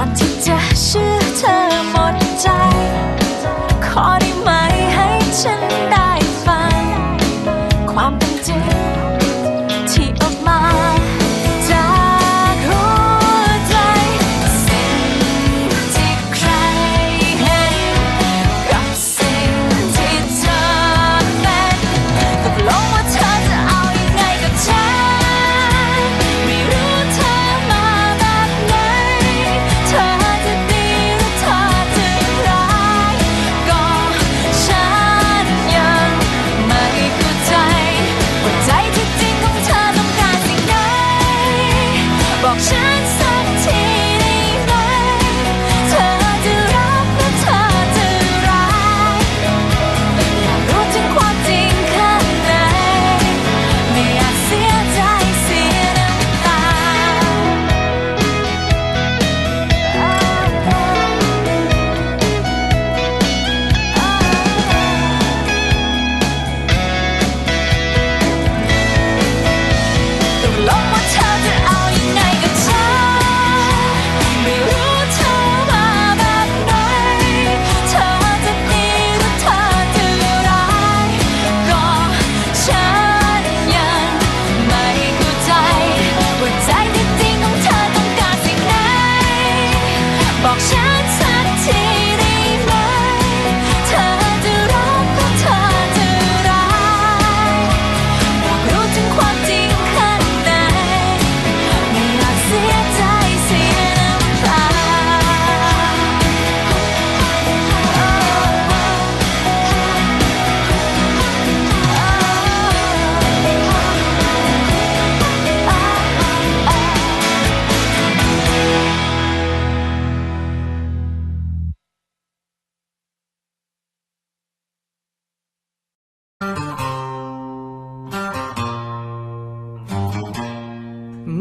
我听着是方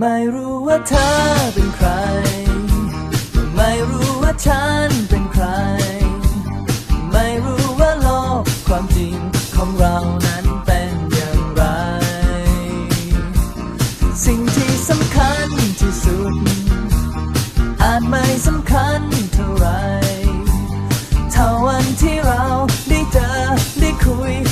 ไม่รู้ว่าเธอเป็นใคร ไม่รู้ว่าฉันเป็นใคร ไม่รู้ว่าโลกความจริงของเรานั้นเป็นอย่างไร สิ่งที่สำคัญที่สุด อาจไม่สำคัญเท่าไร เท่าวันที่เราได้เจอได้คุย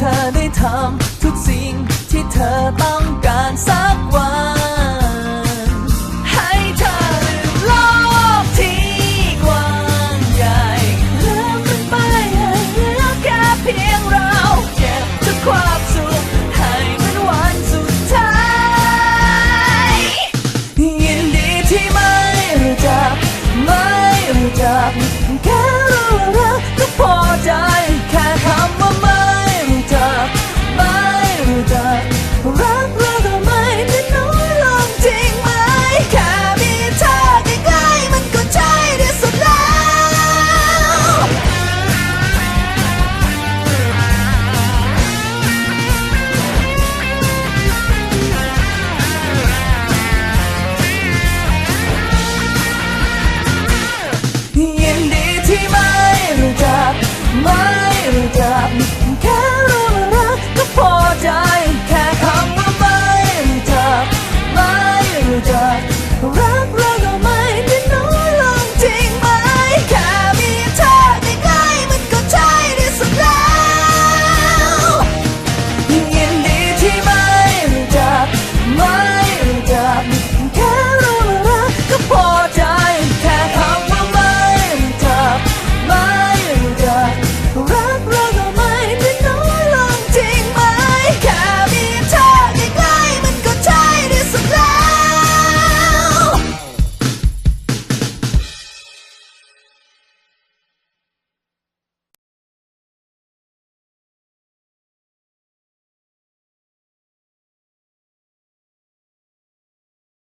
เธอได้ทำทุกสิ่งที่เธอต้องการสักวัน